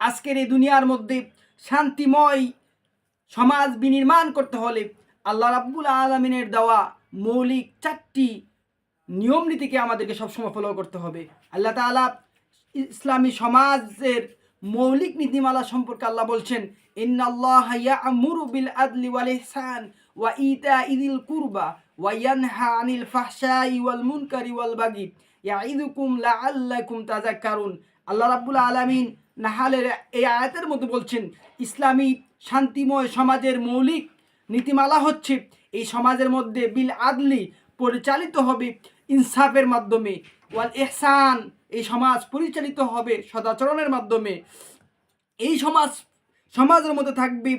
আজকের এই দুনিয়ার মধ্যে শান্তিময় সমাজ বিনির্মাণ করতে হলে আল্লাহ রাব্বুল আলমিনের দেওয়া মৌলিক চারটি নিয়ম নীতিকে আমাদেরকে সবসময় ফলো করতে হবে। আল্লাহ তাআলা ইসলামী সমাজের মৌলিক নীতিমালা সম্পর্কে আল্লাহ বলছেন, ইন্নাল্লাহ ইয়ামুরু আদলি ওয়া ইতা কুরবা ওয়া ইয়ানহা আনিল আল্লাহ রাব্বুল আলামিন নাহালের এই আয়াতের মধ্যে বলছেন, ইসলামী শান্তিময় সমাজের মৌলিক নীতিমালা হচ্ছে এই সমাজের মধ্যে বিল আদলি পরিচালিত হবে ইনসাফের মাধ্যমে, ওয়াল এহসান এই সমাজ পরিচালিত হবে সদাচরণের মাধ্যমে। এই সমাজ, সমাজের মধ্যে থাকবে,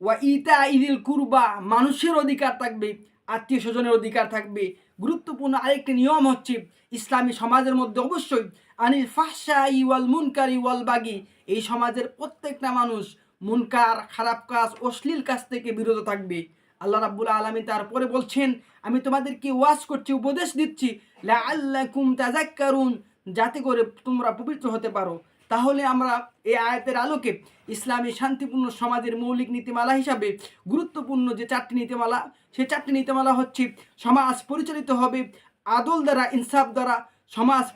ওয়া ইতা ইদিল কুরবা মানুষের অধিকার থাকবে আত্মীয় স্বজনের অধিকার থাকবে। গুরুত্বপূর্ণ আরেকটি নিয়ম হচ্ছে, ইসলামী সমাজের মধ্যে অবশ্যই আনিল ফাহসা ইওয়াল মুনকার ইওয়াল বাগি। এই সমাজের প্রত্যেকটা মানুষ মুনকার, খারাপ কাজ, অশ্লীল কাজ থেকে বিরত থাকবে। আল্লাহ রাব্বুল আলমী তারপরে বলছেন, আমি তোমাদেরকে ওয়াজ করছি, উপদেশ দিচ্ছি লা আল্লাহ কুম তাজাক্কারুন যাতে করে তোমরা পবিত্র হতে পারো। তাহলে আমরা এই আয়াতের আলোকে ইসলামী শান্তিপূর্ণ সমাজের মৌলিক নীতিমালা হিসাবে গুরুত্বপূর্ণ যে চারটি নীতিমালা, সেই চারটি নীতিমালা হচ্ছে সমাজ পরিচালিত হবে, আদল দ্বারা, ইনসাফ দ্বারা, সমাজ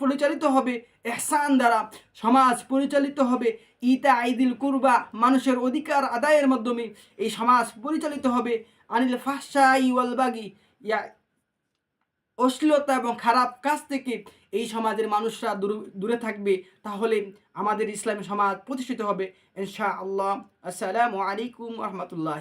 পরিচালিত হবে, এহসান দ্বারা, সমাজ পরিচালিত হবে ইতা আইদিল কুরবা, মানুষের অধিকার আদায়ের মাধ্যমে এই সমাজ পরিচালিত হবে, আনিল ফাহসা ইওয়াল বাগি, ইয়া অশ্লীলতা এবং খারাপ কাজ থেকে এই সমাজের মানুষরা দূর- থাকবে, তাহলে আমাদের ইসলামী সমাজ প্রতিষ্ঠিত হবে। ইনশা আল্লাহ আসসালামু আলাইকুম রহমতুল্লাহ